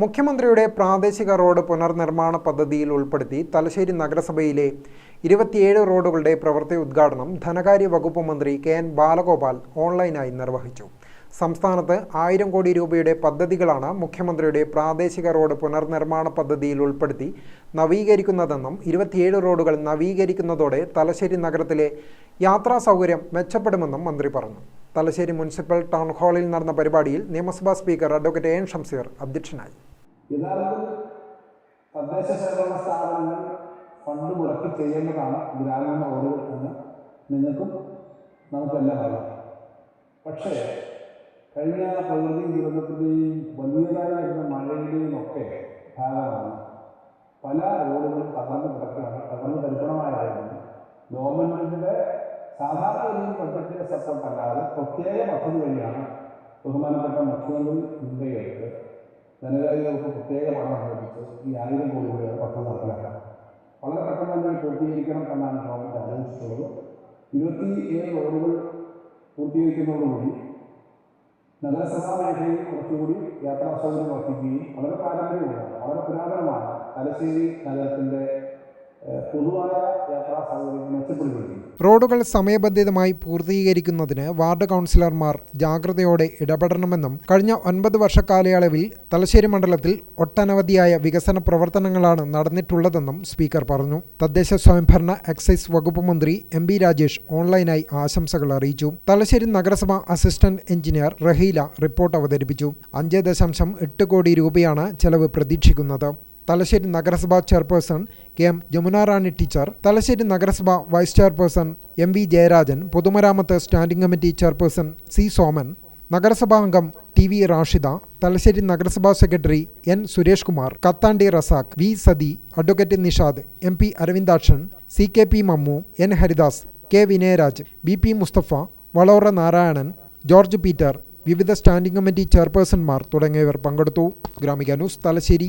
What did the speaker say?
മുഖ്യമന്ത്രിയുടെ പ്രാദേശിക റോഡ് പുനർനിർമ്മാണ പദ്ധതിയിൽ ഉൾപ്പെടുത്തി തലശ്ശേരി നഗരസഭയിലെ ഇരുപത്തിയേഴ് റോഡുകളുടെ പ്രവൃത്തി ഉദ്ഘാടനം ധനകാര്യ വകുപ്പ് മന്ത്രി കെ എൻ ബാലഗോപാൽ ഓൺലൈനായി നിർവഹിച്ചു. സംസ്ഥാനത്ത് ആയിരം കോടി രൂപയുടെ പദ്ധതികളാണ് മുഖ്യമന്ത്രിയുടെ പ്രാദേശിക റോഡ് പുനർനിർമ്മാണ പദ്ധതിയിൽ ഉൾപ്പെടുത്തി നവീകരിക്കുന്നതെന്നും ഇരുപത്തിയേഴ് റോഡുകൾ നവീകരിക്കുന്നതോടെ തലശ്ശേരി നഗരത്തിലെ യാത്രാ സൗകര്യം മെച്ചപ്പെടുമെന്നും മന്ത്രി പറഞ്ഞു. തലശ്ശേരി മുനിസിപ്പൽ ടൗൺ ഹാളിൽ നടന്ന പരിപാടിയിൽ നിയമസഭാ സ്പീക്കർ അഡ്വക്കേറ്റ് എൻ ഷംസീർ അധ്യക്ഷനായി. യഥാർത്ഥത്തിൽ തദ്ദേശ സ്വയംഭരണ സ്ഥാപനങ്ങൾ ഫണ്ട് മുടക്കി ചെയ്യേണ്ടതാണ് ഗ്രാമീണ റോഡുകൾ എന്ന് നിങ്ങൾക്കും നമുക്കെല്ലാം അറിയാം. പക്ഷേ കഴിഞ്ഞ പ്രകൃതി ദുരന്തത്തിന്റെയും വലിയതായി വരുന്ന മഴയുടെയും ഒക്കെ ഭാഗമാണ് പല റോഡുകളും തകർന്നു കിടക്കുകയാണ് തകർന്നു തരിപ്പണമായതായിരുന്നു ഗവൺമെന്റിന്റെ സാധാരണ ഒരു ബഡ്ജറ്റിന്റെ സപ്പോർട്ട് അല്ലാതെ പ്രത്യേക പദ്ധതി വഴിയാണ് ബഹുമാനപ്പെട്ട മുഖ്യമന്ത്രി മുൻകൈയെടുത്ത് ധനകാര്യ വകുപ്പ് പ്രത്യേക പണം അനുവദിച്ച് ഈ ആയിരം കോടി രൂപയുടെ പദ്ധതി നടപ്പിലാക്കാം വളരെ പെട്ടെന്ന് തന്നെ പൂർത്തീകരിക്കണം എന്നാണ് ഗവൺമെന്റ് ആലോചിച്ചിട്ടുള്ളത്. ഇരുപത്തി ഏഴ് റോഡുകൾ പൂർത്തീകരിക്കുന്നതോടുകൂടി നഗരസഭാ മേഖലയിൽ കുറച്ചുകൂടി യാത്രാ സൗകര്യം വർദ്ധിക്കുകയും വളരെ പാരമ്പര്യമുള്ള വളരെ പുരാതനമായ തലശ്ശേരി നഗരത്തിന്റെ റോഡുകൾ സമയബന്ധിതമായി പൂർത്തീകരിക്കുന്നതിന് വാർഡ് കൗൺസിലർമാർ ജാഗ്രതയോടെ ഇടപെടണമെന്നും കഴിഞ്ഞ ഒൻപത് വർഷ കാലയളവിൽ തലശ്ശേരി മണ്ഡലത്തിൽ ഒട്ടനവധിയായ വികസന പ്രവർത്തനങ്ങളാണ് നടന്നിട്ടുള്ളതെന്നും സ്പീക്കർ പറഞ്ഞു. തദ്ദേശ സ്വയംഭരണ എക്സൈസ് വകുപ്പ് മന്ത്രി എം ബി രാജേഷ് ഓൺലൈനായി ആശംസകൾ അറിയിച്ചു. തലശ്ശേരി നഗരസഭ അസിസ്റ്റന്റ് എഞ്ചിനീയർ റഹീല റിപ്പോർട്ട് അവതരിപ്പിച്ചു. അഞ്ച് ദശാംശം എട്ട് കോടി രൂപയാണ് ചെലവ് പ്രതീക്ഷിക്കുന്നത്. തലശ്ശേരി നഗരസഭാ chairperson K M Jamunarani teacher Thalassery നഗരസഭ vice chairperson M V Jayarajan പൊതുമരാമത്ത് standing committee chairperson C Soman നഗരസഭാ അംഗം ടി വി റാഷിദ തലശ്ശേരി നഗരസഭാ secretary N Suresh Kumar Kathandi Razak V Sathi advocate Nishad M P Aravindakshan C K P Mammu N Haridas K Vinayaraj B P Musthafa Valora Narayanan George Peter വിവിധ standing committee ചെയർപേഴ്സൺമാർ തുടങ്ങിയവർ പങ്കെടുത്തു. Gramika news Thalassery.